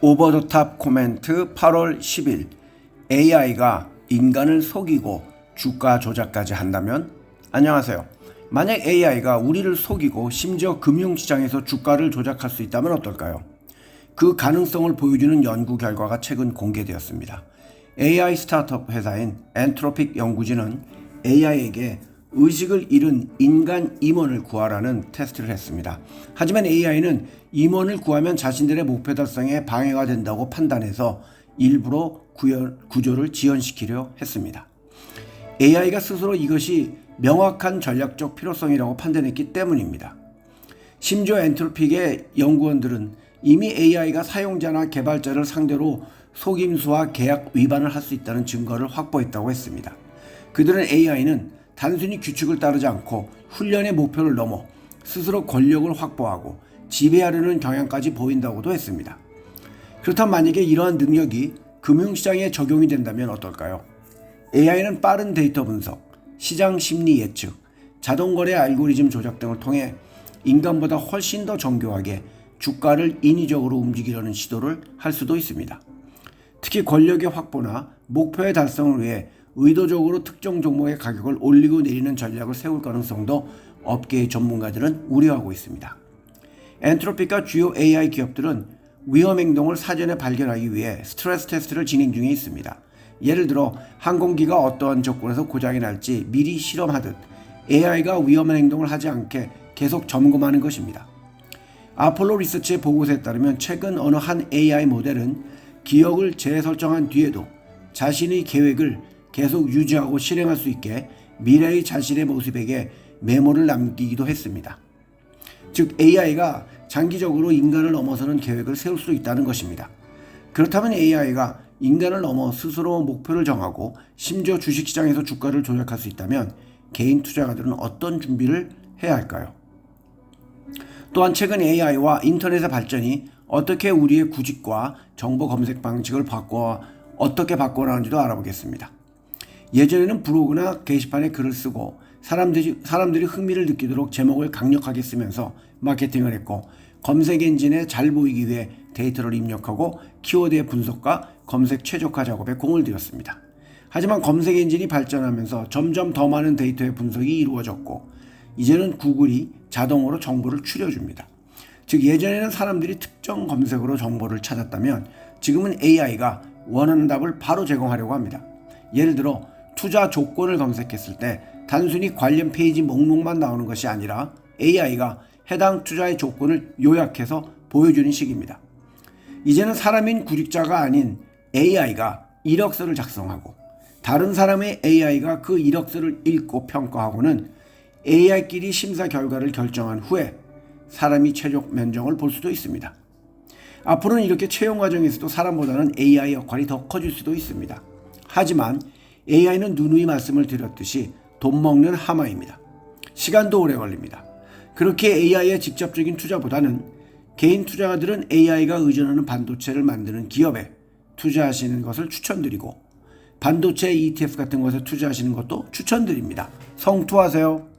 오버 더탑 코멘트 8월 10일 AI가 인간을 속이고 주가 조작까지 한다면 안녕하세요. 만약 AI가 우리를 속이고 심지어 금융시장에서 주가를 조작할 수 있다면 어떨까요? 그 가능성을 보여주는 연구 결과가 최근 공개되었습니다. AI 스타트업 회사인 엔트로픽 연구진은 AI에게 의식을 잃은 인간 임원을 구하라는 테스트를 했습니다. 하지만 AI는 임원을 구하면 자신들의 목표 달성에 방해가 된다고 판단해서 일부러 구조를 지연시키려 했습니다. AI가 스스로 이것이 명확한 전략적 필요성이라고 판단했기 때문입니다. 심지어 엔트로픽의 연구원들은 이미 AI가 사용자나 개발자를 상대로 속임수와 계약 위반을 할 수 있다는 증거를 확보했다고 했습니다. 그들은 AI는 단순히 규칙을 따르지 않고 훈련의 목표를 넘어 스스로 권력을 확보하고 지배하려는 경향까지 보인다고도 했습니다. 그렇다면 만약에 이러한 능력이 금융시장에 적용이 된다면 어떨까요? AI는 빠른 데이터 분석, 시장 심리 예측, 자동거래 알고리즘 조작 등을 통해 인간보다 훨씬 더 정교하게 주가를 인위적으로 움직이려는 시도를 할 수도 있습니다. 특히 권력의 확보나 목표의 달성을 위해 의도적으로 특정 종목의 가격을 올리고 내리는 전략을 세울 가능성도 업계의 전문가들은 우려하고 있습니다. 엔트로픽과 주요 AI 기업들은 위험 행동을 사전에 발견하기 위해 스트레스 테스트를 진행 중에 있습니다. 예를 들어 항공기가 어떠한 조건에서 고장이 날지 미리 실험하듯 AI가 위험한 행동을 하지 않게 계속 점검하는 것입니다. 아폴로 리서치의 보고서에 따르면 최근 어느 한 AI 모델은 기억을 재설정한 뒤에도 자신의 계획을 계속 유지하고 실행할 수 있게 미래의 자신의 모습에게 메모를 남기기도 했습니다. 즉 AI가 장기적으로 인간을 넘어서는 계획을 세울 수 있다는 것입니다. 그렇다면 AI가 인간을 넘어 스스로 목표를 정하고 심지어 주식시장에서 주가를 조작할 수 있다면 개인 투자가들은 어떤 준비를 해야 할까요? 또한 최근 AI와 인터넷의 발전이 어떻게 우리의 구직과 정보 검색 방식을 바꿔 어떻게 바꿔나가는지도 알아보겠습니다. 예전에는 블로그나 게시판에 글을 쓰고 사람들이, 사람들이 흥미를 느끼도록 제목을 강력하게 쓰면서 마케팅을 했고 검색 엔진에 잘 보이기 위해 데이터를 입력하고 키워드의 분석과 검색 최적화 작업에 공을 들였습니다. 하지만 검색 엔진이 발전하면서 점점 더 많은 데이터의 분석이 이루어졌고 이제는 구글이 자동으로 정보를 추려줍니다. 즉 예전에는 사람들이 특정 검색으로 정보를 찾았다면 지금은 AI가 원하는 답을 바로 제공하려고 합니다. 예를 들어 투자 조건을 검색했을 때 단순히 관련 페이지 목록만 나오는 것이 아니라 AI가 해당 투자의 조건을 요약해서 보여주는 식입니다. 이제는 사람인 구직자가 아닌 AI가 이력서를 작성하고 다른 사람의 AI가 그 이력서를 읽고 평가하고는 AI끼리 심사 결과를 결정한 후에 사람이 최종 면접을 볼 수도 있습니다. 앞으로는 이렇게 채용 과정에서도 사람보다는 AI 역할이 더 커질 수도 있습니다. 하지만 AI는 누누이 말씀을 드렸듯이 돈 먹는 하마입니다. 시간도 오래 걸립니다. 그렇게 AI의 직접적인 투자보다는 개인 투자가들은 AI가 의존하는 반도체를 만드는 기업에 투자하시는 것을 추천드리고 반도체 ETF 같은 것에 투자하시는 것도 추천드립니다. 성투하세요.